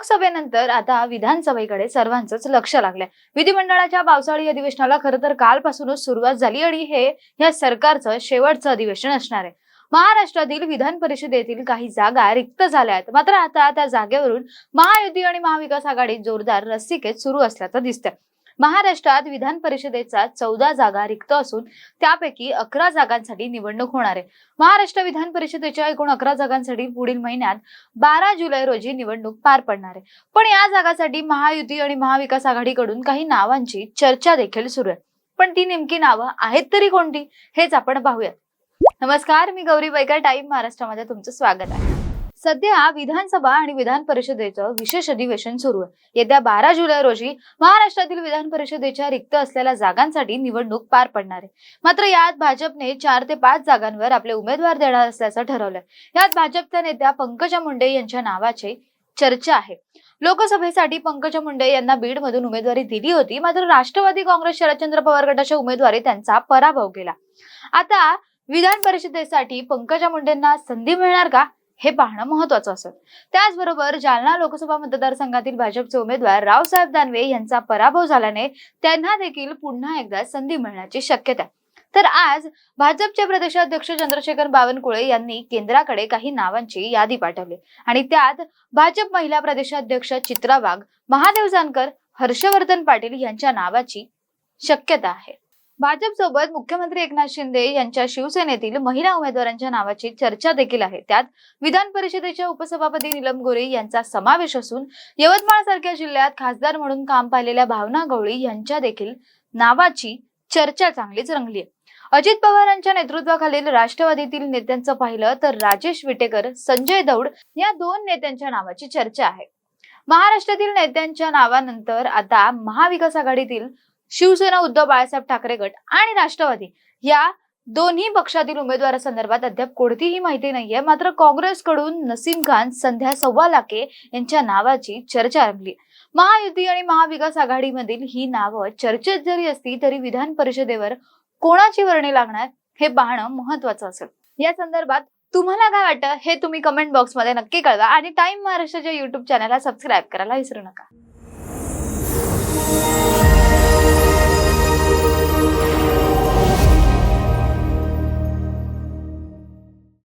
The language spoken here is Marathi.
लोकसभेनंतर आता विधानसभेकडे सर्वांचंच लक्ष लागलंय. विधिमंडळाच्या पावसाळी अधिवेशनाला खरं तर कालपासूनच सुरुवात झाली आणि हे या सरकारचं शेवटचं अधिवेशन असणार आहे. महाराष्ट्रातील विधान परिषदेतील काही जागा रिक्त झाल्या आहेत मात्र आता त्या जागेवरून महायुती आणि महाविकास आघाडी जोरदार रस्सिकेत सुरू असल्याचं दिसतंय. महाराष्ट्रात विधान परिषदेचा चौदा जागा रिक्त असून त्यापैकी अकरा जागांसाठी निवडणूक होणार आहे. महाराष्ट्र विधान परिषदेच्या एकूण अकरा जागांसाठी पुढील महिन्यात बारा जुलै रोजी निवडणूक पार पडणार आहे. पण या जागासाठी महायुती आणि महाविकास आघाडीकडून काही नावांची चर्चा देखील सुरू आहे. पण ती नेमकी नावं आहेत तरी कोणती हेच आपण पाहूयात. नमस्कार मी गौरी बैकर टाईम महाराष्ट्रामध्ये तुमचं स्वागत आहे. सध्या विधानसभा आणि विधान परिषदेचं विशेष अधिवेशन सुरू आहे. येत्या बारा जुलै रोजी महाराष्ट्रातील विधान परिषदेच्या रिक्त असलेल्या जागांसाठी निवडणूक पार पडणार आहे. मात्र यात भाजपने चार ते पाच जागांवर आपले उमेदवार देणार असल्याचं ठरवलंय. यात भाजपच्या नेत्या पंकजा मुंडे यांच्या नावाचे चर्चा आहे. लोकसभेसाठी पंकजा मुंडे यांना बीडमधून उमेदवारी दिली होती मात्र राष्ट्रवादी काँग्रेस शरदचंद्र पवार गटाच्या उमेदवारी त्यांचा पराभव केला. आता विधान परिषदेसाठी पंकजा मुंडेंना संधी मिळणार का? हे पाहणं महत्वाचं असत. त्याचबरोबर जालना लोकसभा मतदारसंघातील भाजपचे उमेदवार रावसाहेब दानवे यांचा पराभव झाल्याने त्यांना देखील पुन्हा एकदा संधी मिळण्याची शक्यता आहे. तर आज भाजपचे प्रदेशाध्यक्ष चंद्रशेखर बावनकुळे यांनी केंद्राकडे काही नावांची यादी पाठवली आणि त्यात भाजप महिला प्रदेशाध्यक्ष चित्रा वाघ महादेव जानकर हर्षवर्धन पाटील यांच्या नावाची शक्यता आहे. भाजपसोबत मुख्यमंत्री एकनाथ शिंदे यांच्या शिवसेनेतील महिला उमेदवारांच्या नावाची चर्चा देखील आहे. त्यात विधान परिषदेच्या उपसभापती निलम गोरे यांचा समावेश असून यवतमाळ सारख्या जिल्ह्यात खासदार म्हणून काम पाहिलेल्या भावना गवळी यांच्या देखील नावाची चर्चा चांगलीच रंगली आहे अजित पवारांच्या नेतृत्वाखालील राष्ट्रवादीतील नेत्यांचं पाहिलं तर राजेश विटेकर संजय दौड या दोन नेत्यांच्या नावाची चर्चा आहे. महाराष्ट्रातील नेत्यांच्या नावानंतर आता महाविकास आघाडीतील शिवसेना उद्धव बाळासाहेब ठाकरे गट आणि राष्ट्रवादी या दोन्ही पक्षातील उमेदवारासंदर्भात अद्याप कोणतीही माहिती नाहीये. मात्र काँग्रेसकडून नसीम खान संध्या सव्वा लाखे यांच्या नावाची चर्चा रंगली महायुती आणि महाविकास आघाडीमधील ही नावं चर्चेत जरी असती तरी विधान परिषदेवर कोणाची वर्णी लागणार हे पाहणं महत्वाचं असेल. या संदर्भात तुम्हाला काय वाटतं हे तुम्ही कमेंट बॉक्समध्ये नक्की कळवा आणि टाइम महाराष्ट्राच्या युट्यूब चॅनलला सबस्क्राईब करायला विसरू नका.